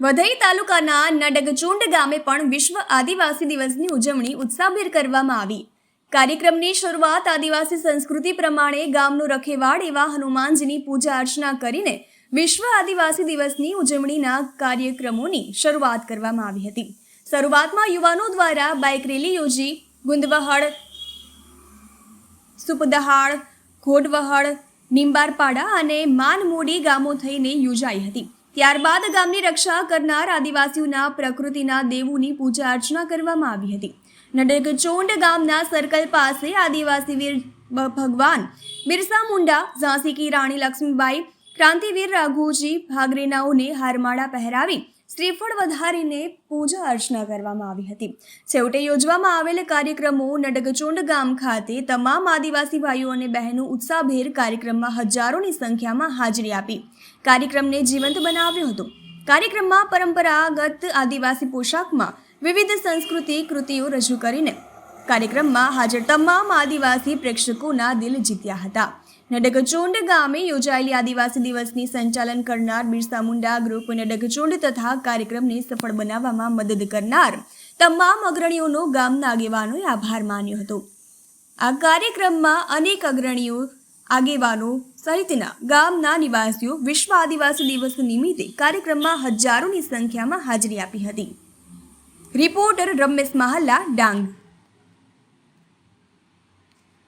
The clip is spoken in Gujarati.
વધઈ તાલુકાના નડગચુંડ ગામે પણ વિશ્વ આદિવાસી દિવસની ઉજવણી ઉત્સાહભેર કરવામાં આવી. કાર્યક્રમની શરૂઆત આદિવાસી સંસ્કૃતિ પ્રમાણે ગામનું રખેવાડ એવા હનુમાનજીની પૂજા અર્ચના કરીને વિશ્વ આદિવાસી દિવસની ઉજવણીના કાર્યક્રમોની શરૂઆત કરવામાં આવી હતી. શરૂઆતમાં યુવાનો દ્વારા બાઇક રેલી યોજી, ગુંદવહળ, સુપદહાળ, ઘોડવહળ, નિંબારપાડા અને માનમોડી ગામો થઈને યોજાઈ હતી. ત્યારબાદ ગામની રક્ષા કરનાર આદિવાસીઓના પ્રકૃતિના દેવોની પૂજા અર્ચના કરવામાં આવી હતી. નડગચોંડ ગામના સર્કલ પાસે આદિવાસી વીર ભગવાન બિરસા મુંડા, ઝાંસી કી રાણી લક્ષ્મીબાઈ, ક્રાંતિવીર રાઘુજી ભાગરેનાઓને હારમાળા પહેરાવી શ્રીફળ વધારીને પૂજા અર્ચના કરવામાં આવી હતી. છેવટે યોજવામાં આવેલ કાર્યક્રમો નડગચોંડ ગામ ખાતે તમામ આદિવાસી ભાઈઓ અને બહેનો ઉત્સાહભેર કાર્યક્રમમાં હજારોની સંખ્યામાં હાજરી આપી. કાર્યક્રમને જીવંત બનાવ્યો હતો. કાર્યક્રમમાં પરંપરાગત આદિવાસી પોશાકમાં વિવિધ સંસ્કૃતિ કૃતિઓ રજૂ કરીને કાર્યક્રમમાં હાજર તમામ આદિવાસી પ્રેક્ષકોના દિલ જીત્યા હતા. નડગચોંડ ગામે યોજાયેલી આદિવાસી દિવસની સંચાલન કરનાર બિરસા મુંડા ગ્રુપ નડગચોંડ તથા કાર્યક્રમને સફળ બનાવવામાં મદદ કરનાર તમામ અગ્રણીઓનો ગામના આગેવાનોએ આભાર માન્યો હતો આ કાર્યક્રમમાં અનેક અગ્રણીઓ આગેવાનો સહિતના ગામના નિવાસીઓ વિશ્વ આદિવાસી દિવસ નિમિત્તે કાર્યક્રમમાં હજારોની સંખ્યામાં હાજરી આપી હતી રિપોર્ટર રમેશ મહાલા ડાંગ